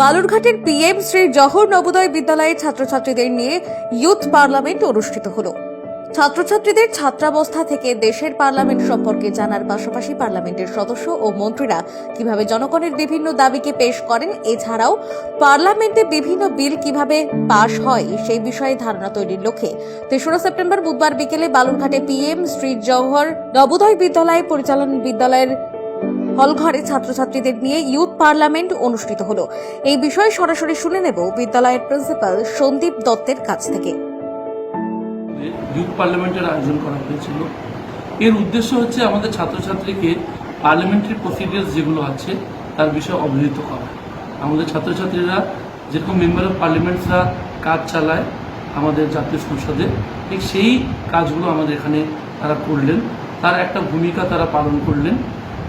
বালুরঘাটের PM Shri জহর নবোদয় বিদ্যালয়ের ছাত্রছাত্রীদের নিয়ে ইউথ পার্লামেন্ট অনুষ্ঠিত হলো। ছাত্রছাত্রীদের ছাত্রাবস্থা থেকে দেশের পার্লামেন্ট সম্পর্কে জানার পাশাপাশি পার্লামেন্টের সদস্য ও মন্ত্রীরা কীভাবে জনগণের বিভিন্ন দাবিকে পেশ করেন, এছাড়াও পার্লামেন্টে বিভিন্ন বিল কীভাবে পাশ হয়, সেই বিষয়ে ধারণা তৈরির লক্ষ্যে তেসরা সেপ্টেম্বর বুধবার বিকেলে বালুরঘাটে পিএম শ্রী জওহর নবোদয় বিদ্যালয় পরিচালন বিদ্যালয়ের হলঘরে ছাত্রছাত্রীদের নিয়ে ইউথ পার্লামেন্ট অনুষ্ঠিত হলো। এই বিষয়ে সরাসরি শুনে নেব বিদ্যালয়ের প্রিন্সিপাল সন্দীপ দত্তের কাছ থেকে। ইউথ পার্লামেন্টের আয়োজন করা হয়েছিল। এর উদ্দেশ্য হচ্ছে আমাদের ছাত্রছাত্রীকে পার্লামেন্টারি প্রসিডিউরস যেগুলো আছে, তার বিষয়ে অবহিত করা। আমাদের ছাত্রছাত্রীরা যেরকম মেম্বার অফ পার্লামেন্টসরা কাজ চালায় আমাদের জাতীয় সংসদে, ঠিক সেই কাজগুলো আমাদের এখানে তারা করলেন। তার একটা ভূমিকা তারা পালন করলেন।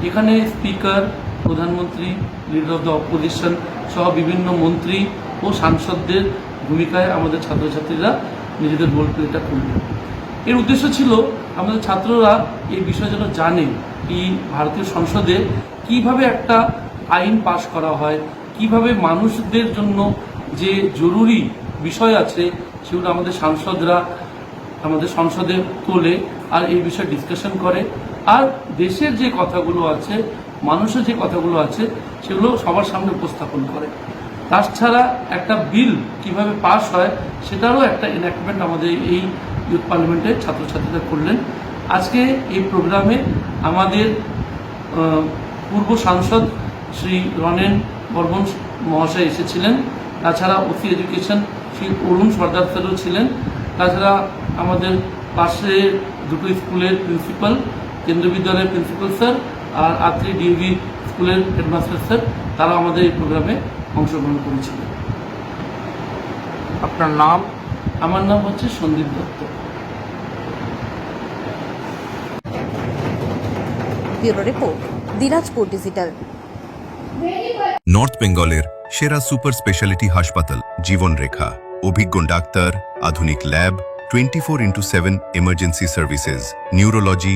এখানে স্পিকার, প্রধানমন্ত্রী লিডার অফ দ্য অপোজিশন সহ বিভিন্ন মন্ত্রী ও সাংসদদের ভূমিকায় আমাদের ছাত্রছাত্রীরা নিজেদের রোল প্লেটা করবে এর উদ্দেশ্য ছিল আমাদের ছাত্ররা এই বিষয় যেন জানে কি ভারতীয় সংসদে কীভাবে একটা আইন পাশ করা হয়, কীভাবে মানুষদের জন্য যে জরুরি বিষয় আছে সেগুলো আমাদের সাংসদরা আমাদের সংসদে তোলে আর এই বিষয়ে ডিসকাশন করে। আর দেশের যে কথাগুলো আছে, মানুষের যে কথাগুলো আছে, সেগুলো সবার সামনে উপস্থাপন করে। তাছাড়া একটা বিল কীভাবে পাস হয়, সেটারও একটা এনাক্টমেন্ট আমাদের এই ইউথ পার্লামেন্টের ছাত্রছাত্রীরা করলেন। আজকে এই প্রোগ্রামে আমাদের পূর্ব সাংসদ শ্রী রনেন বর্মন মহাশয় এসেছিলেন। তাছাড়া ওসি এডুকেশন শ্রী অরুণ সর্দার ছিলেন। তাছাড়া আমাদের পাশে দুটো স্কুলের প্রিন্সিপাল কেন্দ্রীয় বিদ্যালয়ের প্রিন্সিপাল স্যার আর আত্রি ডিএভি স্কুলের হেডমাস্টার স্যার তারা আমাদের এই প্রোগ্রামে অংশগ্রহণ করেছিলেন আপনার নাম? আমার নাম হচ্ছে Sandip Dutta. Bureau report Dinajpur digital. North বেঙ্গলের সেরা সুপার স্পেশালিটি হাসপাতাল জীবনরেখা। অভিজ্ঞ ডাক্তার আধুনিক lab twenty four into seven emergency services neurology